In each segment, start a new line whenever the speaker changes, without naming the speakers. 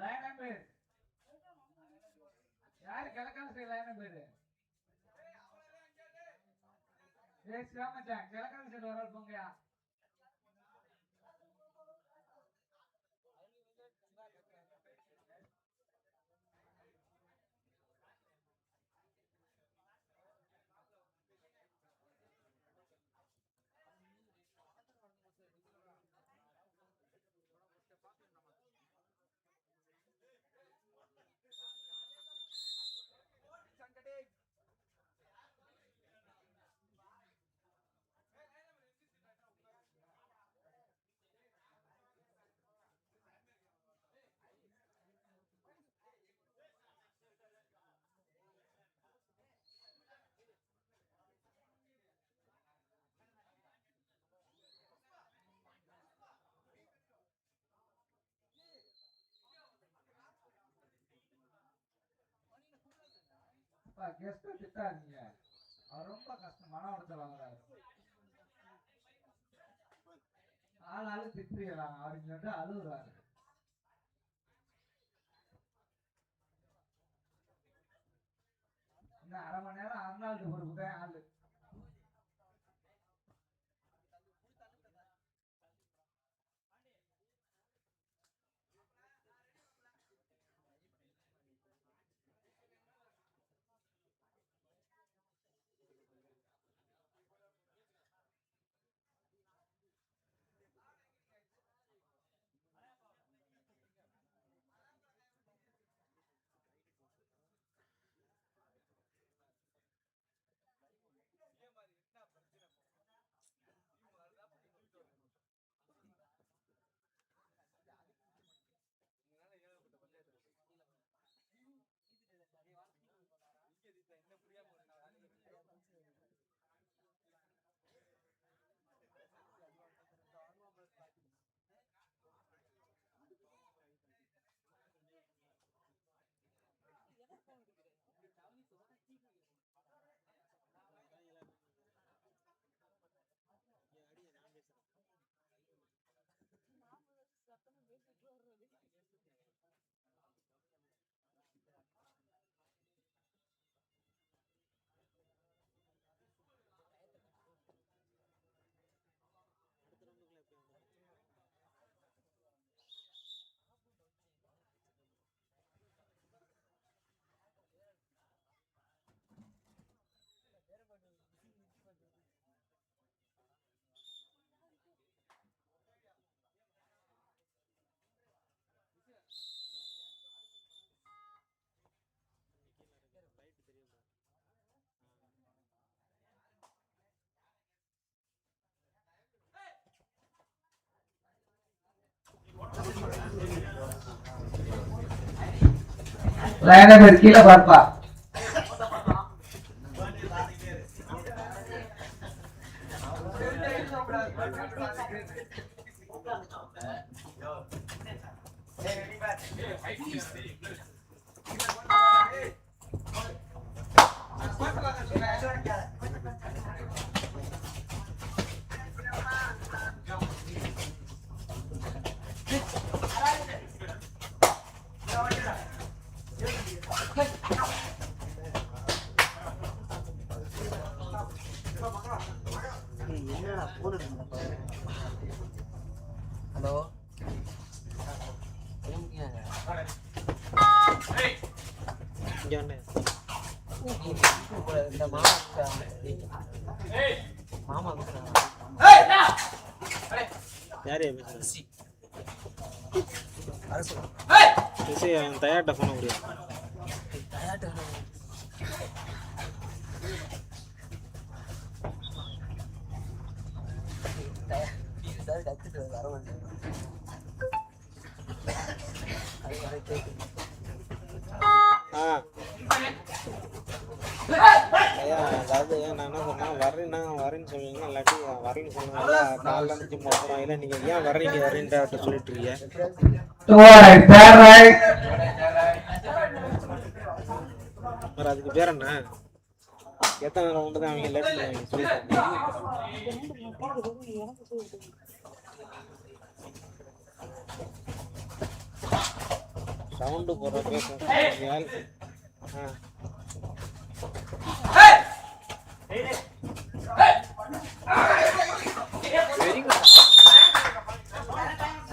லயனம் பேர் யாரு கிழக்கான சைடு லயனம் பேரு ஏய் சிவாமச்சான் கிழக்கான சைடு வர போங்கயா கெஸ்ட்டை திட்டாதீங்க அவர் ரொம்ப கஷ்டம் மன உடச்சல் வாங்குறாரு. ஆள் ஆளு அப்படின்னு சொல்லிட்டு அழுகுறாரு. இன்னும் அரை மணி நேரம் அருணாளுக்கு ஒரு தான் ஆளு. லைனா பேர் கீழே பார்ப்பா.
யார் யார் பேசுறது
அரசி அரசு
சரி அவன் தயார்கிட்ட போன முடியும்
தயாட்டு சார் கத்துட்டு வர மாட்டேன் அது வரை கேட்குது
ஆ ஐயா அதாவது நான் என்ன சொன்னேன் வரேன்னா வரேன்னு சொல்லுவீங்க இல்லாட்டி வரேன்னு சொல்லுவாங்க காலைல ஜிம் போகிறோம் இல்லை நீங்கள் ஏன் வர்றீங்க வரேன்ட்டு அவர்கிட்ட சொல்லிட்டு இருக்கீங்க அதுக்கு பேர் என்ன? எத்தனை ரவுண்டு தான் அவங்க லேட் சொல்லிட்டாங்க? சவுண்டு போடுற பேசும் ஆ.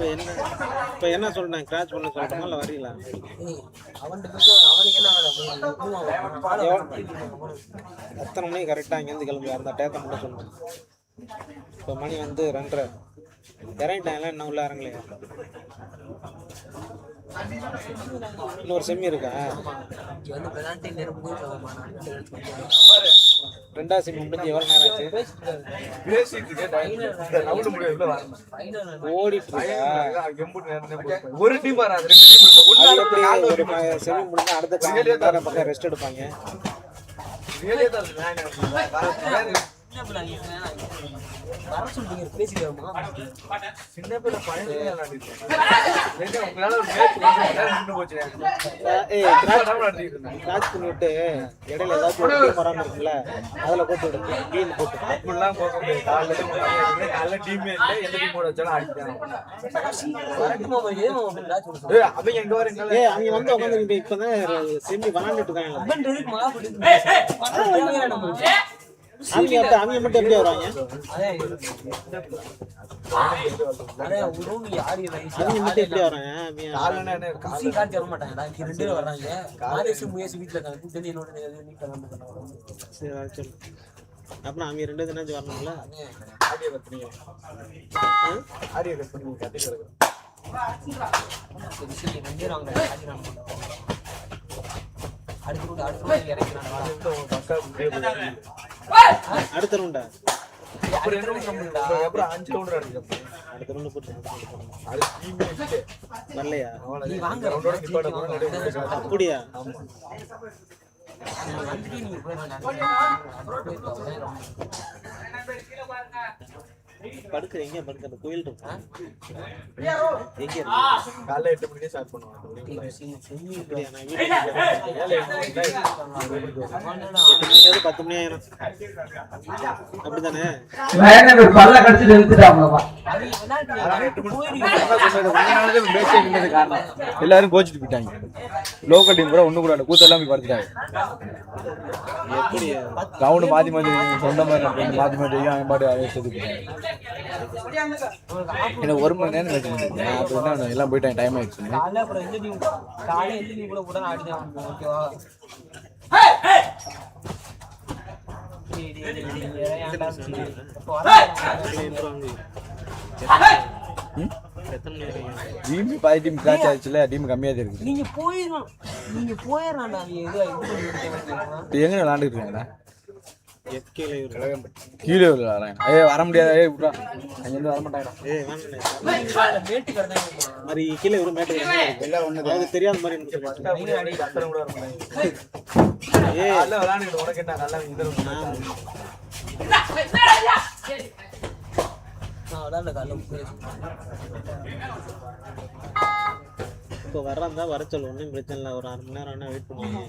என்ன இப்போ என்ன சொல்றேன்? கிராச் பண்ண சொல்றேன் இல்லை வரீங்களா? எத்தனை மணிக்கு கரெக்டாக இங்கேருந்து கிளம்பி அந்த டேத்தை மட்டும் சொல்லணும் இப்போ மணி வந்து ரெண்டரை. இறங்கிட்டாங்களா? இன்னும் உள்ள இறங்கலையா? இன்னொரு செம்மி இருக்கா? ரெண்டாவது செம்மி முடிஞ்சு எவ்வளோ நேரம் ஆச்சு?
பேசிட்டு இருக்கேன். ரவுண்டு முடியல
ஓடிட்டு
ஒரு டீம் வராது ரெண்டு டீம்
ஒரு செமி முடிஞ்சா அடுத்த பக்கம் ரெஸ்ட் எடுப்பாங்க.
வர சொல்றீங்க பேசிக்கிறோமா
சின்ன போச்சு
ஏய் கிராச் பண்ணிவிட்டு இடையில டீம் வராமல் இருக்குல்ல அதில் போட்டு விடு டீம் போட்டு
அப்படிலாம் போக முடியாது காலையில காலைல டீமே இல்லை எந்த வச்சாலும்
அவன் ராஜ் சொல்லுங்க
ஏய் அவங்க எங்க வரீங்களா
ஏய் அவங்க வந்து உட்காந்து இப்போ தான் செமி விளாண்டுட்டு இருக்காங்க அவங்க எப்படி அவங்க மட்டும் எப்படி
வயசு
அவங்க மட்டும் எப்படி வராங்க?
குசி காட்சி வர மாட்டாங்கடா. இங்க ரெண்டு பேரும் வர்றாங்க மாதேஷ் முயற்சி வீட்டுல இருக்காங்க. கூட்டணி என்னோட நீட்டா வந்து
சரி அதை சொல்லு. அப்புறம் அவங்க ரெண்டு தினாச்சும் வரணும்ல?
ஆடியோ கட் பண்ணி ஆடியோ கட் பண்ணி
அவங்க காட்டினாங்க அடுத்த அடுத்த இறக்கிறாங்க
அடுத்த ரவுண்டா
அப்புறம்
நீ
அப்படியா
வந்துட்டு நீங்க
படுக்கிற எங்க படுக்கிற கோயில் இருக்கா எங்க
காலைல எட்டு மணிக்கே ஸ்டார்ட் பண்ணுவாங்க
பத்து மணி ஆயிரும் அப்படிதானே
பல்ல கடிச்சிட்டு இழுத்துட்டாங்களப்பா
எல்லாரும் கோச்சிட்டு போயிட்டாங்க லோக்கல் டீம் கூட ஒண்ணு கூட கூத்தெல்லாம் போய் படுத்துட்டாங்க
எப்படி
ரவுண்டு மாத்தி மாத்தி சொந்த மாதிரி மாத்தி மாத்தி அவன் பாட்டு போயிட்டாங்க. எனக்கு ஒரு மணி நேரம் நான் அப்படி தான் எல்லாம் போயிட்டாங்க டைம் ஆயிடுச்சு.
காலைல அப்புறம் எந்த டீம்
பாதி டீம் கிராச் ஆயிடுச்சுல. டீம் கம்மியாக தான் இருக்குது.
நீங்க போயிடணும் நீங்க.
இப்போ எங்கே விளாண்டுட்டு இருக்காங்கடா?
எஃப்கேல இருக்கு
கீழே வர முடியாது? அங்கேருந்து வர மாட்டாங்கடா.
மாதிரி கீழே ஒரு மேட்டு
எல்லாம் ஒன்று
அதாவது தெரியாத. மாதிரி ஏய்
நல்லா விளாண்டுட்டு உனக்கு என்ன நல்லா
போய்
இப்போ வர்றதா வர சொல்லு. ஒன்றும் பிரச்சனை இல்லை. ஒரு அரை மணி நேரம் வேணா வெயிட் பண்ணுவாங்க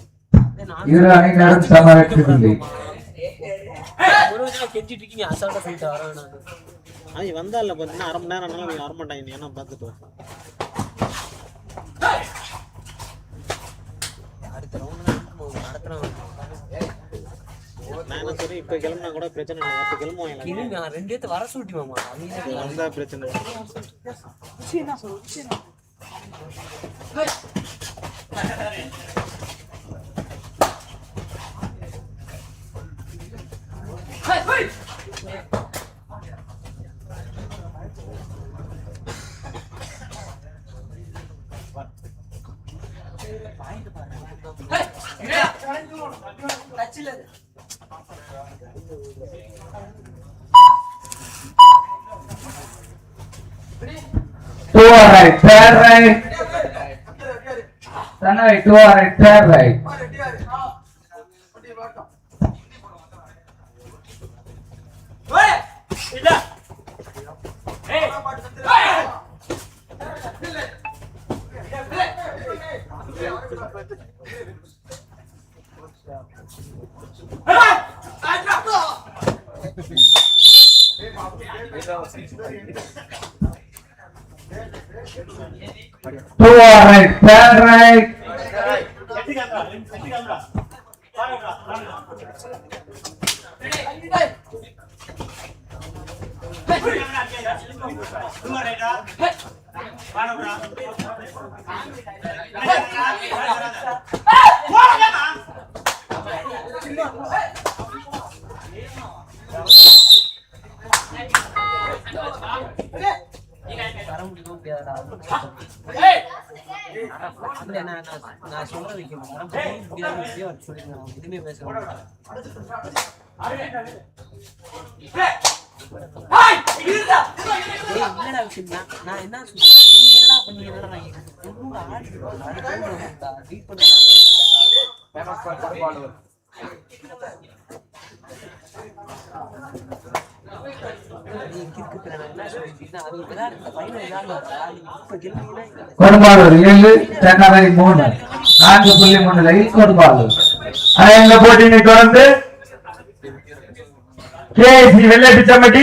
ஒரு வருஷம் கெஞ்சிட்டு இருக்கீங்க அசால்ட்டா சொல்லிட்டு வரேன் நான்.
அவங்க வந்தால பார்த்தீங்கன்னா அரை மணி நேரம் ஆனாலும் ஏன்னா பார்த்துட்டு.
அடுத்த ரவுண்ட்
நான் என்ன சொல்றேன் இப்போ கிளம்புனா கூட பிரச்சனை இல்லை. இப்போ கிளம்புவாங்க
கிளம்பி நான் ரெண்டு பேர்த்த வர சொல்லிட்டு
வந்தா பிரச்சனை
right, third right. Tanai, two right, third right.
மாதிரி
two or right third right
வர நான் சொல்ற வைக்க வர முடியும் எதுவுமே பேச என்னடா விஷயம் நான் நான் என்ன சொல்றேன்? எல்லாம் பண்ணி பண்ணீங்க நான் டீட் பண்ண
கொடும்பாளூர் ஏழு தென்னரை மூணு நான்கு புள்ளி மூணு லைன் கொடும்பாளூர். ஆனா, இந்த போட்டியினை தொடர்ந்து கேஎஸ்சி வெள்ளை பிச்சம்பட்டி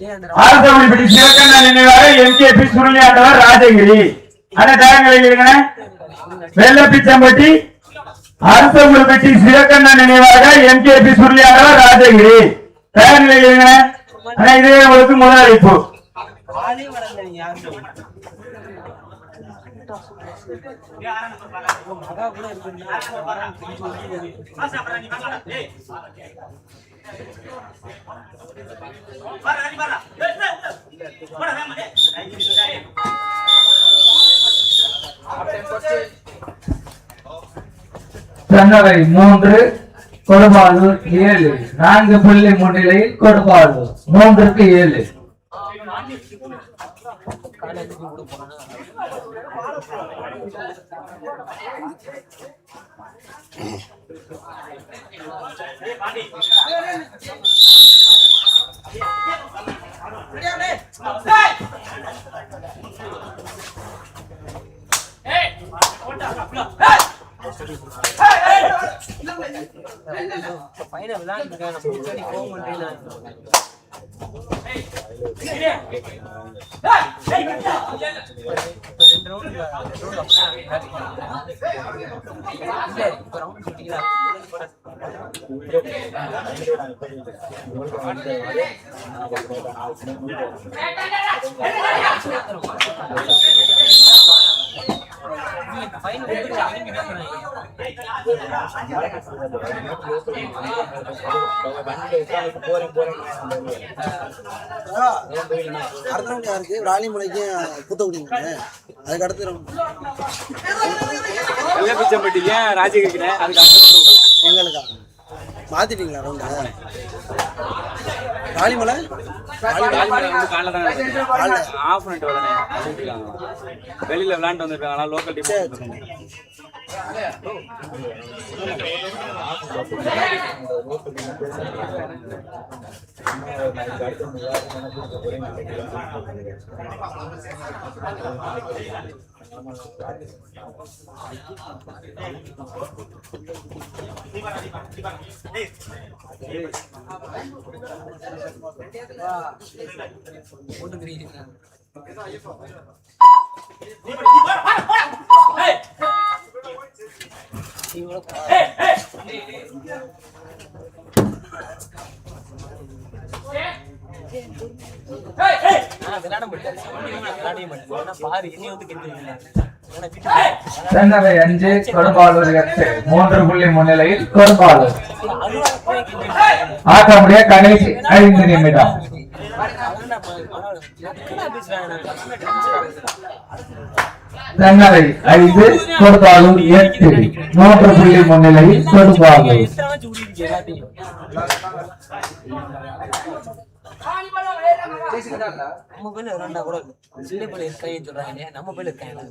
ஏய் அந்த
நினைவாக எம்கேபி சுருளியாண்டவர் ராஜகிரி. அந்த டயங்களில் இருங்க வெள்ளை பிச்சம்பட்டி அரசகுலப்பட்டி சிவகண்ணா நினைவாக எம்கேபி சுருளியாண்டவர் ராஜகிரி. டயங்களில் இருங்க ஆனா, இதுவே உங்களுக்கு முதல் அழைப்பு. மூன்று. கொடும்பாளூர் ஏழு. நான்கு புள்ளி முன்னிலையில் கொடும்பாளூர். மூன்றுக்கு ஏழு.
காலேஜுக்கு கூட போனா பையனை விளையாண்டுருக்கேன் நம்ம முன்னாடி போக ரெண்டு ரவுண்ட்
அடுத்த ரவுண்ட் யாருக்கு ராணிமலைக்கும் புத்தகுடிங்க அதுக்கு அடுத்த
வெள்ளப்பிச்சம்பட்டி ஏன் ராஜி அதுக்கு அர்த்தம்
எங்களுக்கா? மாத்திட்டீங்களா ரவுண்டா ராணிமலை
வந்து தான் ஆஃப் பண்ணிட்டு உடனே வெளியில விளையாண்டு வந்திருக்காங்க. லோக்கல் டீம்
போட்டுக்கிறீங்க மாட்டேன்
அஞ்சு எட்டு. மூன்று புள்ளி முன்னிலையில் கொடும்பாளூர். ஆட்டமுடைய கடைசி ஐந்து நிமிடம். தென்னரை ஐந்து கொடுத்தாலும் எட்டு மூன்று புள்ளி முன்னிலை கொடும்பாளூர்
நம்ம பேர்ல ரெண்டா கூட சின்ன பிள்ளை இருக்காங்கன்னு சொல்றாங்க நம்ம பேர்ல இருக்காங்க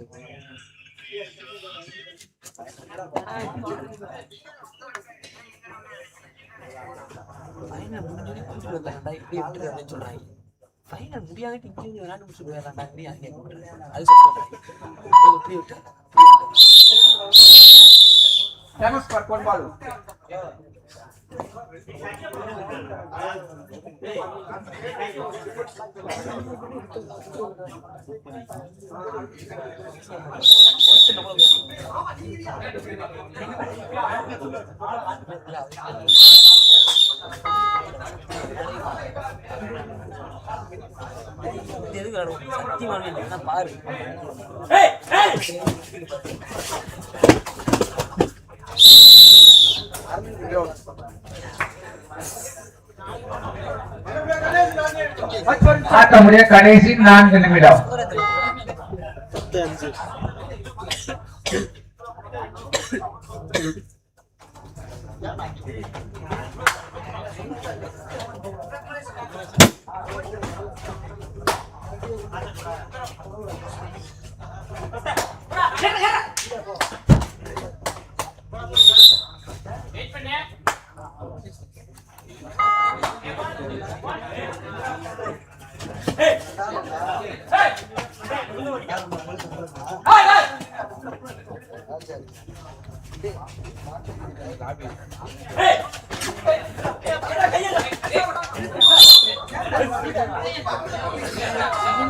ஃபைனல் முடிஞ்சோடனே கூட்டிட்டு வந்தாங்கடா இப்படி விட்டுரு அப்படின்னு சொல்றாங்க. ஃபைனல் முடியாதுட்டு இங்கே விளையாண்டு முடிச்சுட்டு போயிடலாம்டா அப்படி அங்கே அது சொல்றாங்க இப்படி விட்டு
ஃபேமஸ் ஃபார் பொன்பாலு
இது எதுக்கு விளையாடுவோம் சத்தியமான பாரு.
ஆட்டமுடைய கடைசி நான்கு நிமிடம்.
பத்து அஞ்சு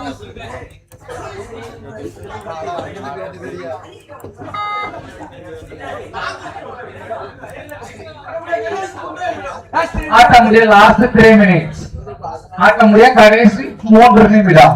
ஆட்டமுடைய லாஸ்ட் த்ரீ மினிட்ஸ் ஆட்டமுடைய கடைசி மூன்று நிமிடம்.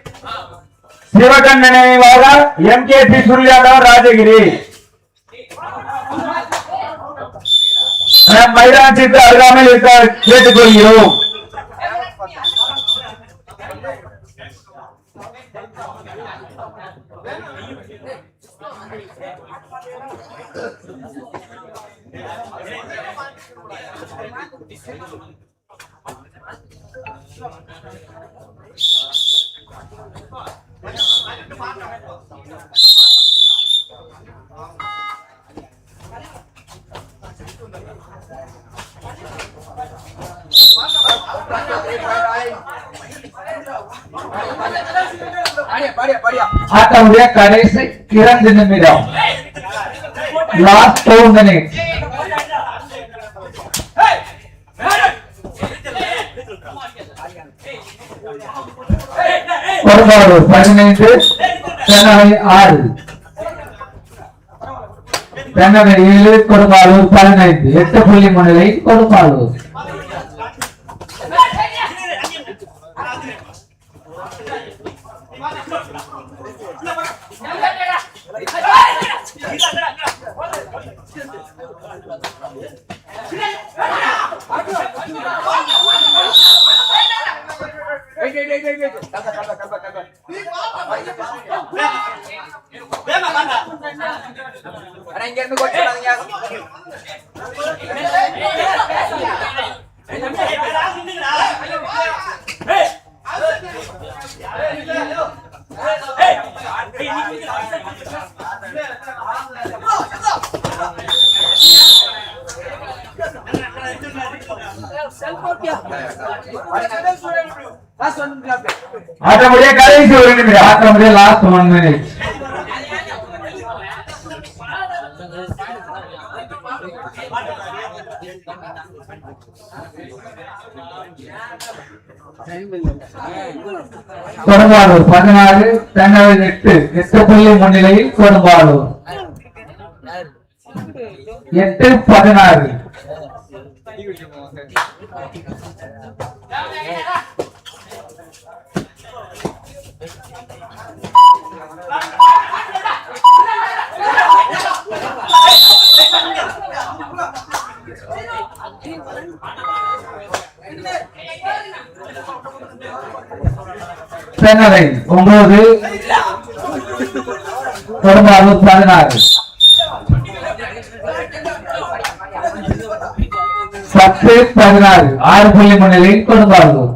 கொடுமாலூர் கேசி வெள்ளப்பிச்சம்பட்டி சிவகண்ண நினைவாக M K P Suruliyandavar Rajagiri மைதானத்திற்கு அருகாமையில் இருக்க கேட்டுக்கொள்கிறோம் ஆட்டமுடைய கடைசி இரண்டு நிமிடம் லாஸ்ட் டூ மினிட்ஸ் கொடுமாலூர் பதினைந்து சென்னை ஆறு. சென்னை ஏழு கொடுமாலூர் பதினைந்து. எட்டு புள்ளி முன்னிலை கொடுமாலூர் ஆட்டமுடைய கடைசி ஒரு நிமிடம். ஆட்டமுடைய லாஸ்ட் ஒன் மினிட் கொடும்பாலூர் பதினாறு தங்கவை எட்டு எட்டு புள்ளி முன்னிலையில் கொடும்பாலூர் எட்டு பதினாறு. தென்னவை ஒன்பது. கொடும்பாலூர் பதினாறு. பத்து பதினாறு. ஆறு புள்ளி முன்னிலையில் கொடுப்பார்கள்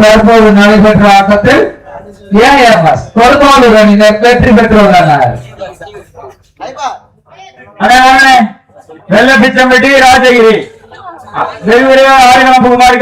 தற்போது நடைபெற்ற ஆட்டத்தில் ஏஎம்எஸ் கொடுமாலூர் அணியினர் வெற்றி பெற்றுள்ளனர். அண்ணே, அண்ணே, ராஜகிரி. வெகு விரைவாக ஆறுகளம்